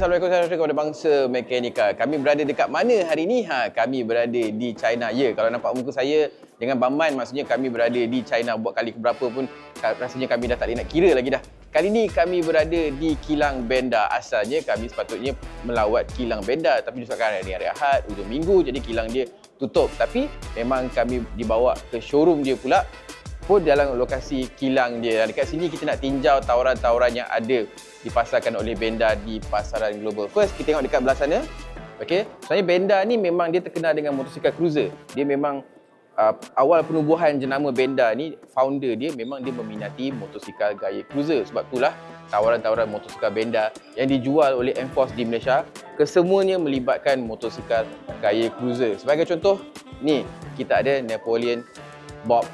Assalamualaikum warahmatullahi kepada bangsa mekanika. Kami berada dekat mana hari ni? Ha, kami berada di China. Ya, kalau nampak muka saya dengan Baman maksudnya kami berada di China buat kali keberapa pun rasanya kami dah tak boleh nak kira lagi dah. Kali ni kami berada di Kilang Benda. Asalnya kami sepatutnya melawat Kilang Benda tapi disebabkan hari ni hari Ahad, hujung minggu jadi kilang dia tutup. Tapi memang kami dibawa ke showroom dia pula pun dalam lokasi kilang dia. Dekat sini kita nak tinjau tawaran-tawaran yang ada dipasarkan oleh Benda di pasaran global. First, kita tengok dekat belah sana. Okey, sebenarnya Benda ni memang dia terkenal dengan motosikal cruiser. Dia memang uh, awal penubuhan jenama Benda ni, founder dia memang dia meminati motosikal gaya cruiser. Sebab itulah tawaran-tawaran motosikal Benda yang dijual oleh Enforce di Malaysia kesemuanya melibatkan motosikal gaya cruiser. Sebagai contoh, ni kita ada Napoleon Bob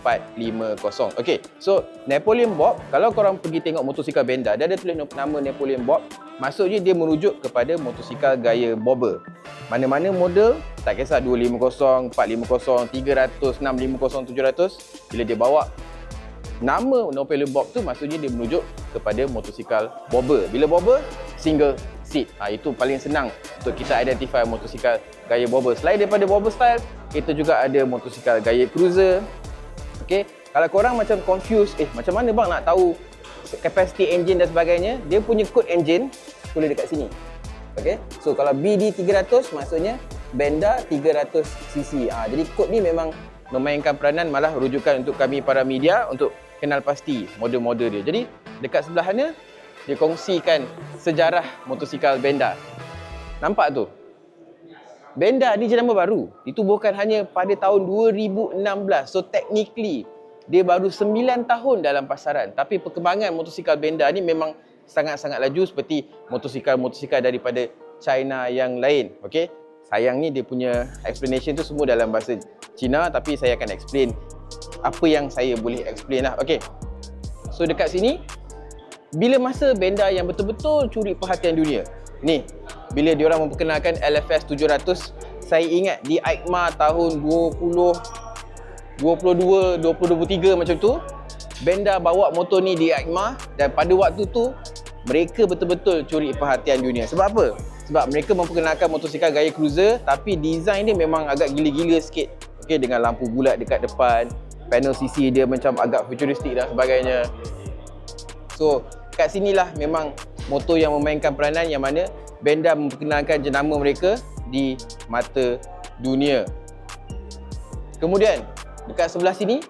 450. Okey, so Napoleon Bob, kalau korang pergi tengok motosikal Benda, dia ada tulis nama Napoleon Bob, maksudnya dia merujuk kepada motosikal gaya bobber. Mana-mana model, tak kisah 250, 450, 300, 650, 700, bila dia bawa nama Napoleon Bob tu maksudnya dia merujuk kepada motosikal bobber. Bila bobber, single seat. Ha, itu paling senang untuk kita identify motosikal gaya bobber. Selain daripada bobber style, kita juga ada motosikal gaya cruiser, Okay. Kalau korang macam confused, eh macam mana bang nak tahu capacity engine dan sebagainya, dia punya code engine tulis dekat sini. Okay. So kalau BD 300 maksudnya Benda 300 cc. Ah, jadi kod ni memang memainkan peranan malah rujukan untuk kami para media untuk kenal pasti model-model dia. Jadi dekat sebelah sana dia kongsikan sejarah motosikal Benda. Nampak tu? Benda ni jenama baru. Ditubuhkan hanya pada tahun 2016. So technically dia baru 9 tahun dalam pasaran. Tapi perkembangan motosikal Benda ni memang sangat-sangat laju seperti motosikal-motosikal daripada China yang lain. Okay? Sayang ni dia punya explanation tu semua dalam bahasa Cina tapi saya akan explain apa yang saya boleh explain lah. Okay. So dekat sini bila masa Benda yang betul-betul curi perhatian dunia. Ni, bila diorang memperkenalkan LFS 700 saya ingat di EICMA tahun 20 22 2023 macam tu Benda bawa motor ni di EICMA dan pada waktu tu mereka betul-betul curi perhatian dunia. Sebab apa? sebab mereka memperkenalkan motosikal gaya cruiser tapi design dia memang agak gila-gila sikit. Okay, dengan lampu bulat dekat depan panel CC dia macam agak futuristik dan sebagainya. So kat sinilah memang motor yang memainkan peranan yang mana Benda memperkenalkan jenama mereka di mata dunia. Kemudian, dekat sebelah sini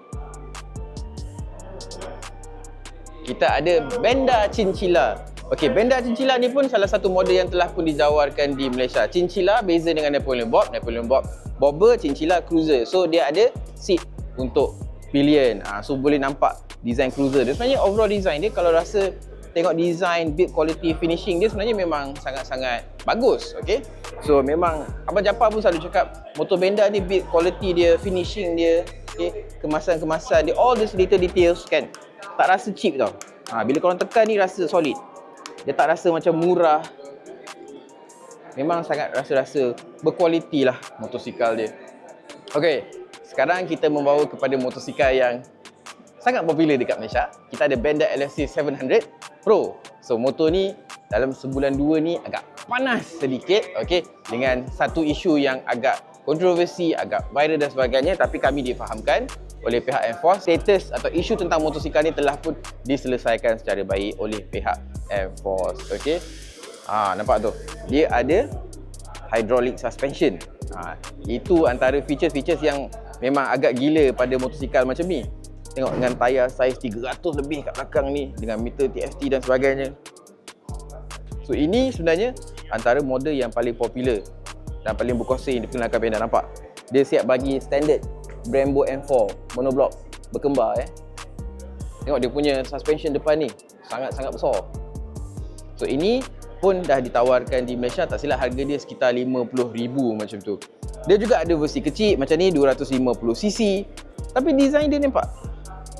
kita ada Benda Chinchilla. Okey, Benda Chinchilla ni pun salah satu model yang telah pun dijawarkan di Malaysia. Chinchilla beza dengan Napoleon Bob. Napoleon Bob Bobber, Chinchilla Cruiser. So dia ada seat untuk pillion. Ah, so boleh nampak design cruiser dia. Sebenarnya overall design dia kalau rasa tengok design, build quality, finishing dia sebenarnya memang sangat-sangat bagus, okay? So memang Abang Japar pun selalu cakap motor Benda ni build quality dia, finishing dia, okay? Kemasan-kemasan dia, all these little details kan tak rasa cheap tau. Ha, bila korang tekan ni rasa solid. Dia tak rasa macam murah. Memang sangat rasa-rasa berkualiti lah motosikal dia. Okay, sekarang kita membawa kepada motosikal yang sangat popular dekat Malaysia. Kita ada Benda LFC 700 Pro. So motor ni dalam sebulan dua ni agak panas sedikit okay, dengan satu isu yang agak kontroversi, agak viral dan sebagainya tapi kami difahamkan oleh pihak Enforce status atau isu tentang motosikal ni telah pun diselesaikan secara baik oleh pihak Enforce. Okay. Ha, nampak tu. Dia ada hydraulic suspension. Ha, itu antara features-features yang memang agak gila pada motosikal macam ni. Tengok dengan tayar saiz 300 lebih kat belakang ni dengan meter TFT dan sebagainya. So ini sebenarnya antara model yang paling popular dan paling berkuasa yang diperkenalkan Panda nampak. Dia siap bagi standard Brembo M4 monoblock berkembar eh. Tengok dia punya suspension depan ni sangat-sangat besar. So ini pun dah ditawarkan di Malaysia tak silap harga dia sekitar 50,000 macam tu. Dia juga ada versi kecil macam ni 250cc tapi design dia nampak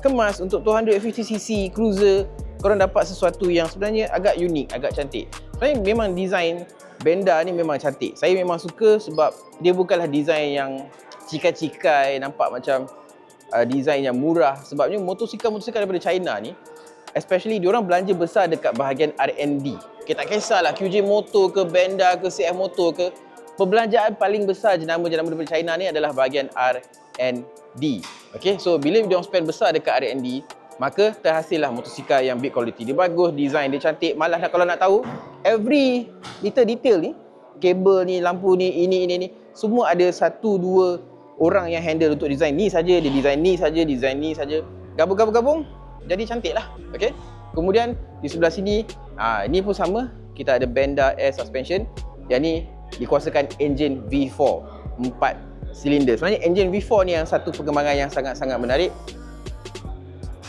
kemas untuk 250cc cruiser korang dapat sesuatu yang sebenarnya agak unik, agak cantik. Sebenarnya memang design Benda ni memang cantik. Saya memang suka sebab dia bukanlah design yang cikai-cikai, nampak macam uh, design yang murah. Sebabnya motosikal-motosikal daripada China ni especially diorang belanja besar dekat bahagian R&D. Okay, tak kisahlah QJ Motor ke Benda ke CF Motor ke, perbelanjaan paling besar jenama-jenama daripada China ni adalah bahagian R&D. Okay, so bila dia spend besar dekat R&D, maka terhasillah motosikal yang big quality. Dia bagus, design dia cantik. Malah nak, kalau nak tahu, every little detail ni, kabel ni, lampu ni, ini, ini, ni, semua ada satu, dua orang yang handle untuk design ni saja, dia design ni saja, design ni saja. Gabung-gabung-gabung, jadi cantik lah. Okay? Kemudian di sebelah sini, ha, ini pun sama. Kita ada Benda Air Suspension. Yang ni dikuasakan engine V4. 4 silinder. Sebenarnya engine V4 ni yang satu perkembangan yang sangat-sangat menarik.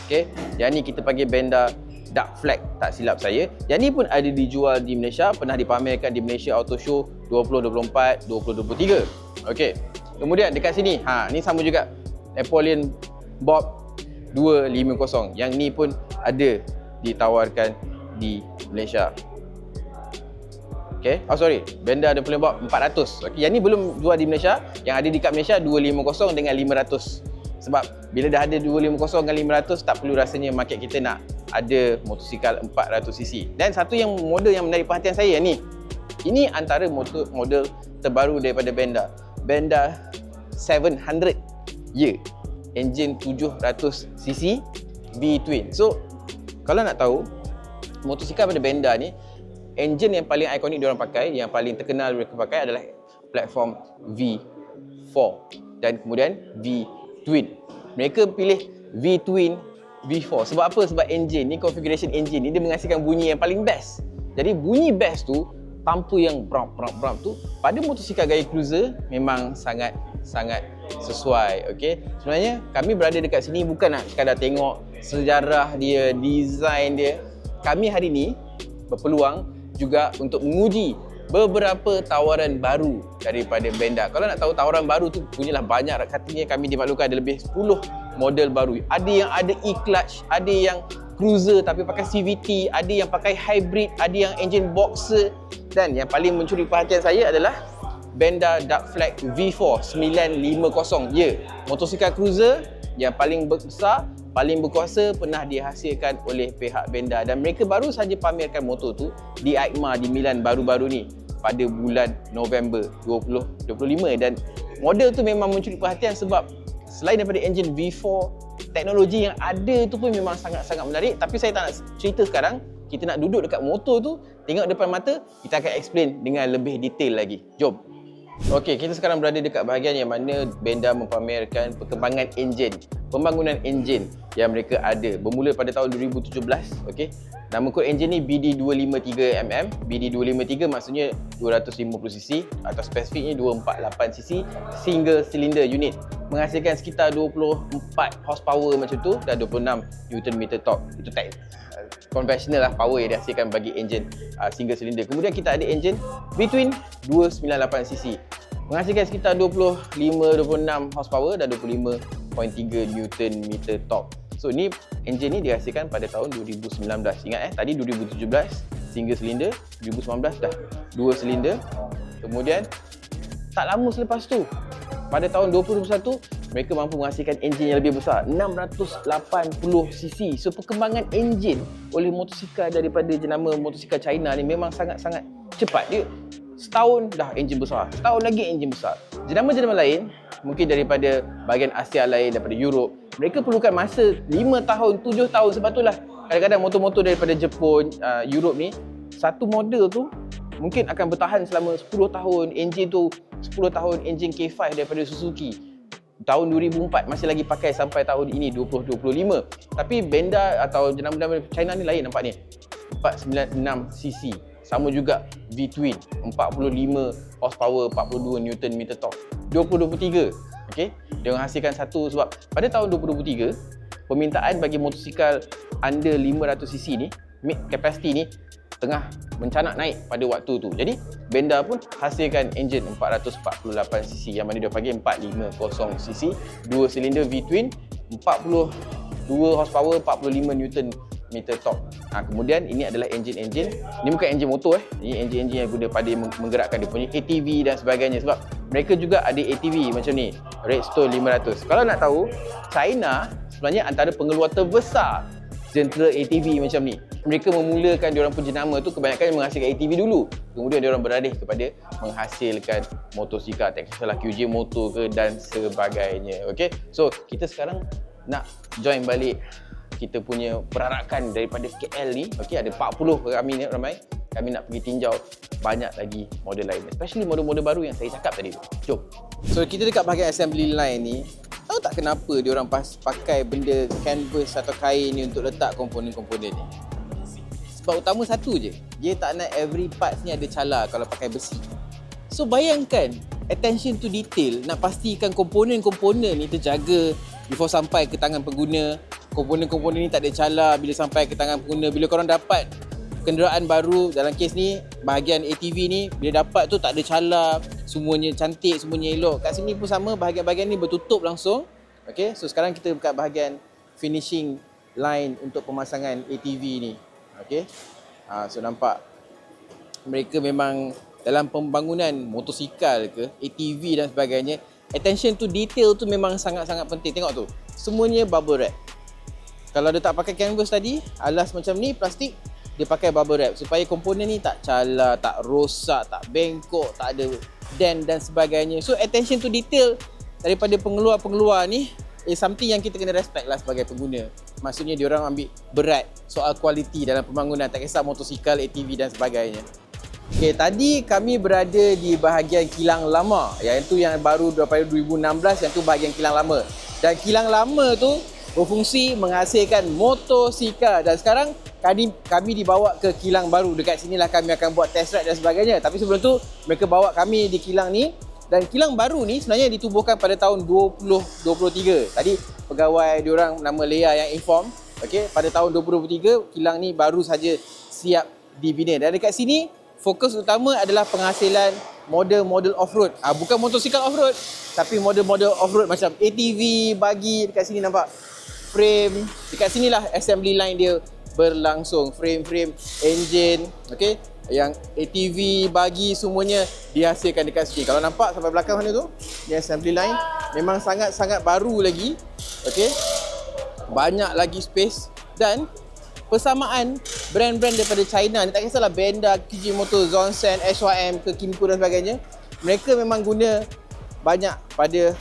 Okay. Yang ni kita panggil Benda Dark Flag tak silap saya. Yang ni pun ada dijual di Malaysia. Pernah dipamerkan di Malaysia Auto Show 2024, 2023. Okay. Kemudian dekat sini, ha, ni sama juga. Napoleon Bob 250 yang ni pun ada ditawarkan di Malaysia. Okay. Oh sorry, Benda ada boleh bawa 400. Okay. Yang ni belum jual di Malaysia. Yang ada dekat Malaysia 250 dengan 500. Sebab bila dah ada 250 dengan 500 tak perlu rasanya market kita nak ada motosikal 400cc. Dan satu yang model yang menarik perhatian saya ni. Ini antara motor model terbaru daripada Benda. Benda 700. Ya. Engine 700cc V-twin. So, kalau nak tahu, motosikal pada Benda ni, engine yang paling ikonik diorang pakai, yang paling terkenal mereka pakai adalah platform V4 dan kemudian V-twin. Mereka pilih V-twin V4. Sebab apa? Sebab engine ni, configuration engine ni, dia menghasilkan bunyi yang paling best. Jadi bunyi best tu, tanpa yang bram bram bram tu, pada motosikal gaya cruiser memang sangat sangat sesuai okey sebenarnya kami berada dekat sini bukan nak sekadar tengok sejarah dia design dia kami hari ini berpeluang juga untuk menguji beberapa tawaran baru daripada Benda. Kalau nak tahu tawaran baru tu punyalah banyak katanya kami dimaklumkan ada lebih 10 model baru. Ada yang ada e-clutch, ada yang cruiser tapi pakai CVT, ada yang pakai hybrid, ada yang engine boxer dan yang paling mencuri perhatian saya adalah Benda Dark Flag V4 950. Ya, motosikal cruiser yang paling besar, paling berkuasa pernah dihasilkan oleh pihak Benda dan mereka baru saja pamerkan motor tu di EICMA di Milan baru-baru ni pada bulan November 2025 dan model tu memang mencuri perhatian sebab selain daripada engine V4 teknologi yang ada tu pun memang sangat-sangat menarik. Tapi saya tak nak cerita sekarang kita nak duduk dekat motor tu tengok depan mata kita akan explain dengan lebih detail lagi. Jom. Okey, kita sekarang berada dekat bahagian yang mana Benda mempamerkan perkembangan enjin, pembangunan enjin yang mereka ada bermula pada tahun 2017, okey. Nama kod enjin ni BD253mm. BD253 maksudnya 250cc atau spesifiknya 248cc single cylinder unit menghasilkan sekitar 24 horsepower macam tu dan 26 Nm torque. Itu type conventional lah power yang dihasilkan bagi enjin uh, single cylinder. Kemudian kita ada enjin between 298cc menghasilkan sekitar 25-26 horsepower dan 25.3 Newton meter torque. So ni enjin ni dihasilkan pada tahun 2019. Ingat eh tadi 2017 single cylinder, 2019 dah dua cylinder. Kemudian tak lama selepas tu pada tahun 2021 mereka mampu menghasilkan enjin yang lebih besar 680cc so perkembangan enjin oleh motosikal daripada jenama motosikal China ni memang sangat-sangat cepat dia setahun dah enjin besar. Setahun lagi enjin besar. Jenama-jenama lain mungkin daripada bahagian Asia lain daripada Europe mereka perlukan masa 5 tahun 7 tahun. Sebab itulah kadang-kadang motor-motor daripada Jepun uh, Europe ni satu model tu mungkin akan bertahan selama 10 tahun. Enjin tu 10 tahun enjin K5 daripada Suzuki. Tahun 2004 masih lagi pakai sampai tahun ini 2025 tapi Benda atau jenama-jenama China ni lain nampak ni 496cc sama juga V-twin 45 horsepower 42 Newton meter torque 2023 okey dia menghasilkan satu sebab pada tahun 2023 permintaan bagi motosikal under 500cc ni capacity ni tengah mencanak naik pada waktu tu. Jadi Benda pun hasilkan enjin 448cc yang mana dia panggil 450cc, dua silinder V-twin, 42 horsepower, 45 Newton meter torque. Ha, kemudian ini adalah enjin-enjin. Ini bukan enjin motor eh. Ini enjin-enjin yang guna pada menggerakkan dia punya ATV dan sebagainya sebab mereka juga ada ATV macam ni, Redstone 500. Kalau nak tahu, China sebenarnya antara pengeluar terbesar Zentra ATV macam ni. Mereka memulakan diorang punya nama tu kebanyakan menghasilkan ATV dulu. Kemudian diorang beralih kepada menghasilkan motosikal, tak kisahlah QJ motor ke dan sebagainya. Okay, so kita sekarang nak join balik kita punya perarakan daripada KL ni. Okay, ada 40 kami ni ramai. Kami nak pergi tinjau banyak lagi model lain. Especially model-model baru yang saya cakap tadi tu. Jom. So kita dekat bahagian assembly line ni, tahu tak kenapa dia orang pas pakai benda canvas atau kain ni untuk letak komponen-komponen ni? Sebab utama satu je. Dia tak nak every parts ni ada cala kalau pakai besi. So bayangkan attention to detail nak pastikan komponen-komponen ni terjaga before sampai ke tangan pengguna. Komponen-komponen ni tak ada cala bila sampai ke tangan pengguna. Bila korang dapat kenderaan baru dalam kes ni bahagian ATV ni bila dapat tu tak ada cala semuanya cantik semuanya elok. Kat sini pun sama bahagian-bahagian ni bertutup langsung. Okey so sekarang kita dekat bahagian finishing line untuk pemasangan ATV ni. Okey ha, so nampak mereka memang dalam pembangunan motosikal ke ATV dan sebagainya attention to detail tu memang sangat-sangat penting. Tengok tu semuanya bubble wrap kalau dia tak pakai canvas tadi alas macam ni plastik dia pakai bubble wrap supaya komponen ni tak cala, tak rosak, tak bengkok, tak ada dent dan sebagainya. So attention to detail daripada pengeluar-pengeluar ni is something yang kita kena respect lah sebagai pengguna. Maksudnya dia orang ambil berat soal kualiti dalam pembangunan tak kisah motosikal, ATV dan sebagainya. Okay, tadi kami berada di bahagian kilang lama. Yang itu yang baru daripada 2016, yang tu bahagian kilang lama. Dan kilang lama tu berfungsi menghasilkan motosikal. Dan sekarang kami, kami dibawa ke kilang baru. Dekat sinilah kami akan buat test ride dan sebagainya. Tapi sebelum tu mereka bawa kami di kilang ni. Dan kilang baru ni sebenarnya ditubuhkan pada tahun 2023 tadi pegawai diorang nama Lea yang inform. Okey pada tahun 2023 kilang ni baru saja siap dibina. Dan dekat sini fokus utama adalah penghasilan model-model off-road. Ah, bukan motosikal off-road tapi model-model off-road macam ATV, bagi dekat sini nampak frame. Dekat sinilah assembly line dia berlangsung. Frame-frame engine okey? Yang ATV bagi semuanya dihasilkan dekat sini. Kalau nampak sampai belakang sana tu ni assembly line memang sangat-sangat baru lagi okey? Banyak lagi space dan persamaan brand-brand daripada China ni. Tak kisahlah Benda, Kiji Moto, Zonsen, SYM ke Kimco dan sebagainya. Mereka memang guna banyak pada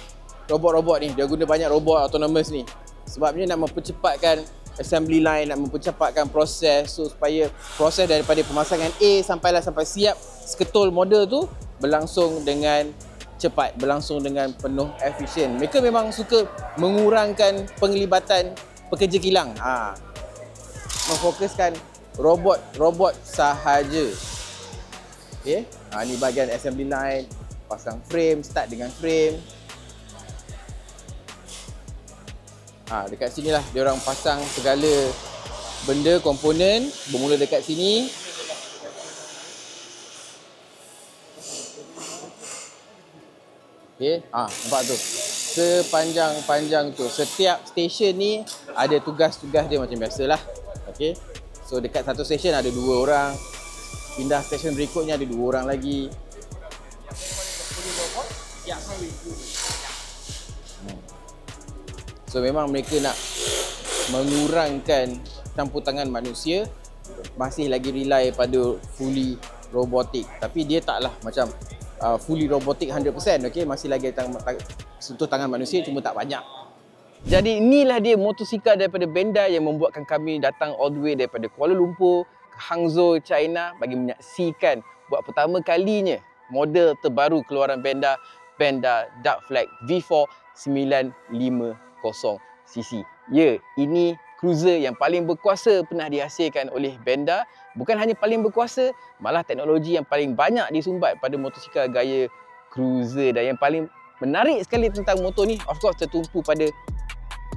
robot-robot ni. Dia guna banyak robot autonomous ni sebabnya nak mempercepatkan assembly line nak mempercepatkan proses so supaya proses daripada pemasangan A sampailah sampai siap seketul model tu berlangsung dengan cepat berlangsung dengan penuh efisien. Mereka memang suka mengurangkan penglibatan pekerja kilang. Ha. Memfokuskan robot robot sahaja. Okey? Ha ni bahagian assembly line pasang frame start dengan frame Ha, dekat sini lah dia orang pasang segala benda, komponen bermula dekat sini. Okay, ha, nampak tu. Sepanjang-panjang tu. Setiap stesen ni ada tugas-tugas dia macam biasalah. Okay. So dekat satu stesen ada dua orang. Pindah stesen berikutnya ada dua orang lagi. So memang mereka nak mengurangkan campur tangan manusia masih lagi rely pada fully robotik. Tapi dia taklah macam uh, fully robotik 100% okey masih lagi tang- tang- sentuh tangan manusia cuma tak banyak. Jadi inilah dia motosikal daripada Benda yang membuatkan kami datang all the way daripada Kuala Lumpur ke Hangzhou China bagi menyaksikan buat pertama kalinya model terbaru keluaran Benda Benda Dark Flag V4 950 cc. Ya, ini cruiser yang paling berkuasa pernah dihasilkan oleh Benda. Bukan hanya paling berkuasa, malah teknologi yang paling banyak disumbat pada motosikal gaya cruiser dan yang paling menarik sekali tentang motor ni of course tertumpu pada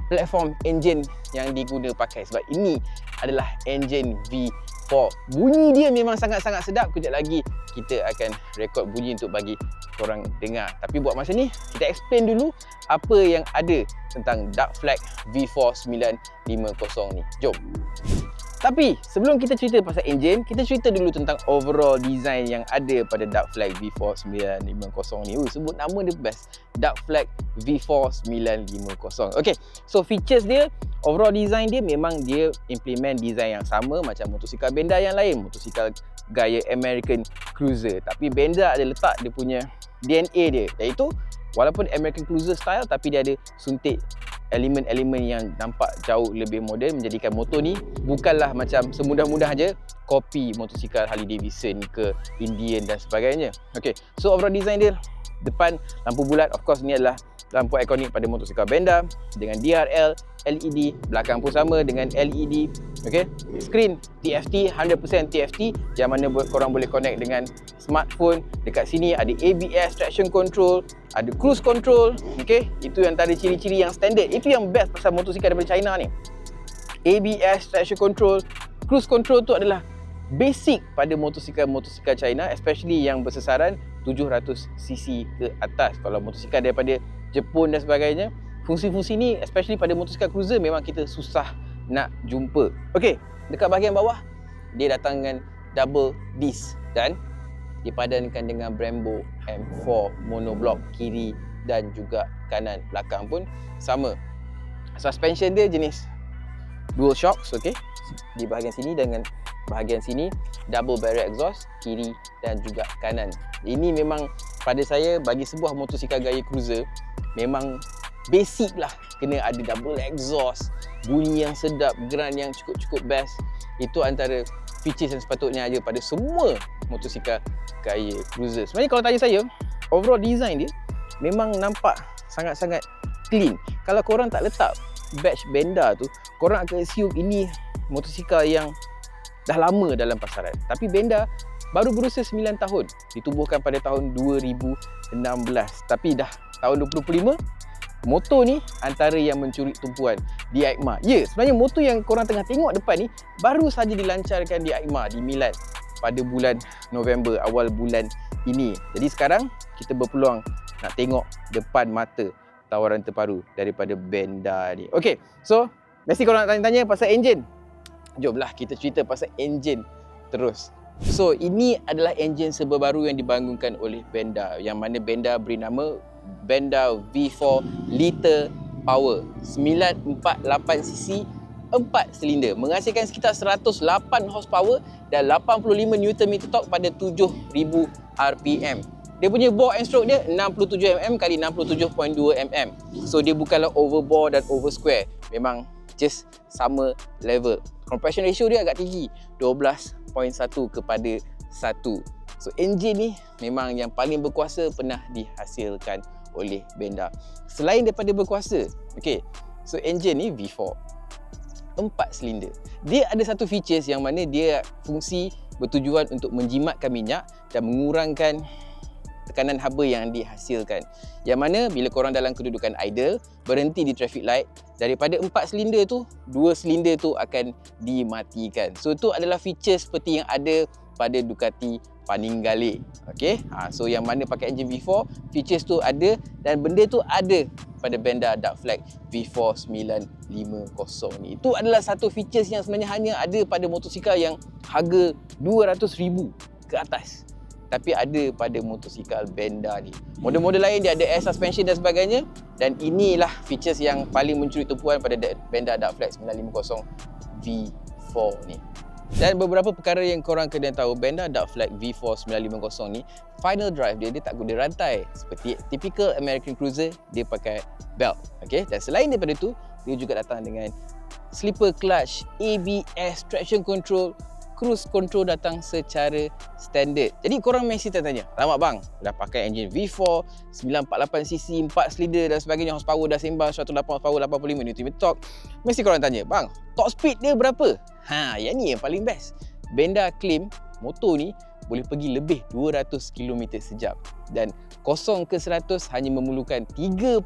platform engine yang diguna pakai sebab ini adalah engine V4. Bunyi dia memang sangat-sangat sedap. Kejap lagi kita akan rekod bunyi untuk bagi korang dengar. Tapi buat masa ni, kita explain dulu apa yang ada tentang Dark Flag V4 950 ni. Jom. Tapi sebelum kita cerita pasal engine, kita cerita dulu tentang overall design yang ada pada Dark Flag V4 950 ni. Oh, sebut nama dia best. Dark Flag V4 950. Okay, so features dia overall design dia memang dia implement design yang sama macam motosikal Benda yang lain, motosikal gaya American Cruiser. Tapi Benda ada letak dia punya DNA dia iaitu walaupun American Cruiser style tapi dia ada suntik elemen-elemen yang nampak jauh lebih moden menjadikan motor ni bukanlah macam semudah-mudah je kopi motosikal Harley Davidson ke Indian dan sebagainya. Okay, so overall design dia depan lampu bulat of course ni adalah lampu ikonik pada motosikal Benda dengan DRL, LED, belakang pun sama dengan LED. Okey, screen TFT 100% TFT yang mana korang boleh connect dengan smartphone. Dekat sini ada ABS traction control, ada cruise control. Okey, itu yang antara ciri-ciri yang standard. Itu yang best pasal motosikal daripada China ni. ABS traction control, cruise control tu adalah basic pada motosikal-motosikal China especially yang bersesaran 700cc ke atas. Kalau motosikal daripada Jepun dan sebagainya, fungsi-fungsi ni especially pada motosikal cruiser memang kita susah nak jumpa. Okey, dekat bahagian bawah dia datang dengan double disc dan dipadankan dengan Brembo M4 monoblock kiri dan juga kanan belakang pun sama. Suspension dia jenis dual shocks, okey. Di bahagian sini dengan bahagian sini double barrel exhaust kiri dan juga kanan. Ini memang pada saya bagi sebuah motosikal gaya cruiser memang basic lah. Kena ada double exhaust bunyi yang sedap geran yang cukup-cukup best. Itu antara features yang sepatutnya ada pada semua motosikal gaya cruiser. Sebenarnya kalau tanya saya overall design dia memang nampak sangat-sangat clean. Kalau korang tak letak badge benda tu korang akan assume ini motosikal yang dah lama dalam pasaran. Tapi benda baru berusia 9 tahun ditubuhkan pada tahun 2016 tapi dah tahun 2025 motor ni antara yang mencuri tumpuan di EICMA. Ya, sebenarnya motor yang korang tengah tengok depan ni baru saja dilancarkan di EICMA di Milan pada bulan November awal bulan ini. Jadi sekarang kita berpeluang nak tengok depan mata tawaran terbaru daripada Benda ni. Okey, so mesti korang nak tanya-tanya pasal enjin. Jomlah kita cerita pasal enjin terus. So ini adalah enjin serba baru yang dibangunkan oleh Benda yang mana Benda beri nama Benda V4 liter power 948cc 4 silinder menghasilkan sekitar 108 horsepower dan 85 Nm torque pada 7000 RPM. Dia punya bore and stroke dia 67mm kali 67.2mm. So dia bukanlah overbore dan over square. Memang just sama level. Compression ratio dia agak tinggi 12.1 kepada 1. So engine ni memang yang paling berkuasa pernah dihasilkan oleh Benda. Selain daripada berkuasa, okay, so engine ni V4, empat silinder. Dia ada satu features yang mana dia fungsi bertujuan untuk menjimatkan minyak dan mengurangkan tekanan haba yang dihasilkan. Yang mana bila korang dalam kedudukan idle, berhenti di traffic light, daripada empat silinder tu, dua silinder tu akan dimatikan. So itu adalah feature seperti yang ada pada Ducati Panigale. Okey. Ha, so yang mana pakai engine V4, features tu ada dan benda tu ada pada Benda Dark Flag V4 950 ni. Itu adalah satu features yang sebenarnya hanya ada pada motosikal yang harga 200,000 ke atas. Tapi ada pada motosikal Benda ni. Model-model lain dia ada air suspension dan sebagainya dan inilah features yang paling mencuri tumpuan pada Benda Dark Flag 950 V4 ni. Dan beberapa perkara yang korang kena tahu Benda Dark Flag V4 950 ni Final drive dia, dia tak guna rantai Seperti typical American Cruiser Dia pakai belt okay? Dan selain daripada tu Dia juga datang dengan Slipper clutch, ABS, traction control Cruise control datang secara standard Jadi korang mesti tanya Lama bang, dah pakai engine V4 948cc, 4 silinder dan sebagainya Horsepower dah sembang 108 horsepower, 85 Nm torque Mesti korang tanya Bang, top speed dia berapa? Ha, yang ni yang paling best. Benda claim motor ni boleh pergi lebih 200 km sejam dan 0 ke 100 hanya memerlukan 3.8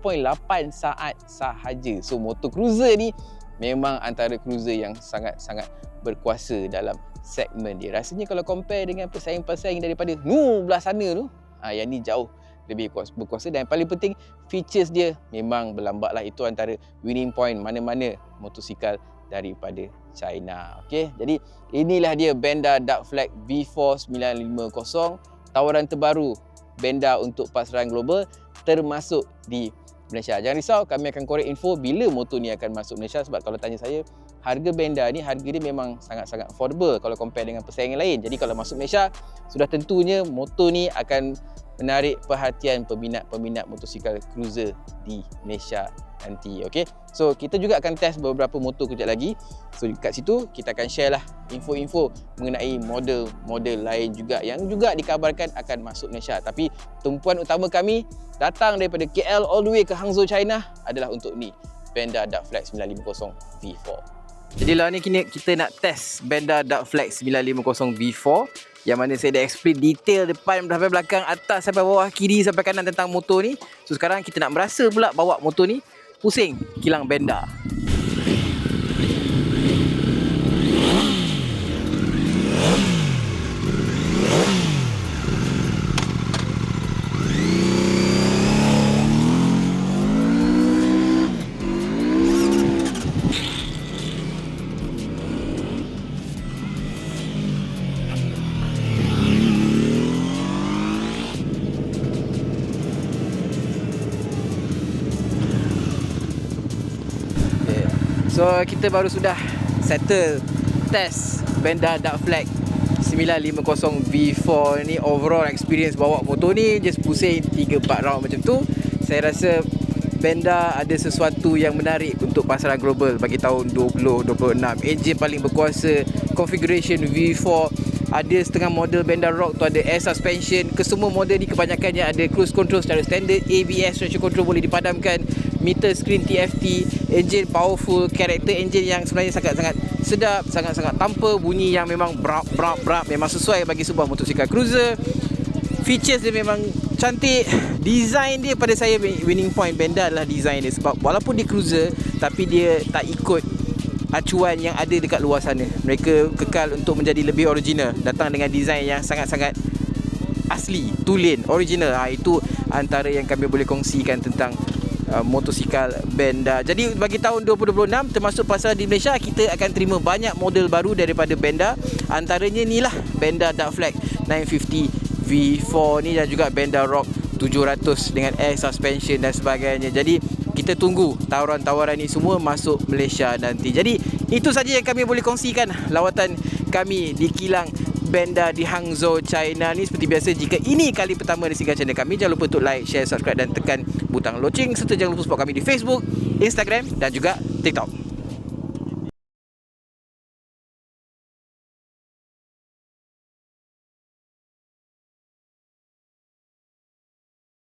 saat sahaja. So motor cruiser ni memang antara cruiser yang sangat-sangat berkuasa dalam segmen dia. Rasanya kalau compare dengan pesaing-pesaing daripada nu belah sana tu, ha, yang ni jauh lebih berkuasa dan yang paling penting features dia memang berlambatlah itu antara winning point mana-mana motosikal daripada China. Okey, jadi inilah dia Benda Dark Flag V4 950 tawaran terbaru Benda untuk pasaran global termasuk di Malaysia. Jangan risau, kami akan korek info bila motor ni akan masuk Malaysia sebab kalau tanya saya, harga Benda ni harga dia memang sangat-sangat affordable kalau compare dengan pesaing lain. Jadi kalau masuk Malaysia, sudah tentunya motor ni akan menarik perhatian peminat-peminat motosikal cruiser di Malaysia nanti okey? So kita juga akan test beberapa motor kejap lagi. So kat situ kita akan share lah info-info mengenai model-model lain juga yang juga dikabarkan akan masuk Malaysia. Tapi tumpuan utama kami datang daripada KL all the way ke Hangzhou China adalah untuk ni. Benda Dark Flex 950 V4 jadi lah ni kini kita nak test Benda Dark Flex 950 V4 yang mana saya dah explain detail depan sampai belakang atas sampai bawah kiri sampai kanan tentang motor ni. So sekarang kita nak merasa pula bawa motor ni. Pusing kilang benda kita baru sudah settle test. Benda Dark Flag. 950 V4 ni overall experience bawa motor ni just pusing 3-4 round macam tu. Saya rasa Benda ada sesuatu yang menarik untuk pasaran global bagi tahun 2026 engine paling berkuasa configuration V4 ada setengah model Benda Rock tu ada air suspension. Kesemua model ni kebanyakannya ada cruise control secara standard ABS traction control boleh dipadamkan meter screen TFT engine powerful character engine yang sebenarnya sangat-sangat sedap sangat-sangat tanpa bunyi yang memang brap brap brap memang sesuai bagi sebuah motosikal cruiser. Features dia memang cantik. Design dia pada saya winning point Benda adalah design dia. Sebab walaupun dia cruiser tapi dia tak ikut acuan yang ada dekat luar sana. Mereka kekal untuk menjadi lebih original. Datang dengan design yang sangat-sangat asli tulen original. Ha, itu antara yang kami boleh kongsikan tentang Uh, motosikal Benda. Jadi bagi tahun 2026 termasuk pasal di Malaysia kita akan terima banyak model baru daripada Benda. Antaranya ni lah Benda Dark Flag 950 V4 ni dan juga Benda Rock 700 dengan air suspension dan sebagainya. Jadi kita tunggu tawaran-tawaran ni semua masuk Malaysia nanti. Jadi itu saja yang kami boleh kongsikan lawatan kami di kilang Benda di Hangzhou, China ni seperti biasa jika ini kali pertama di singgah channel kami jangan lupa untuk like, share, subscribe dan tekan butang loceng serta jangan lupa support kami di Facebook, Instagram dan juga TikTok.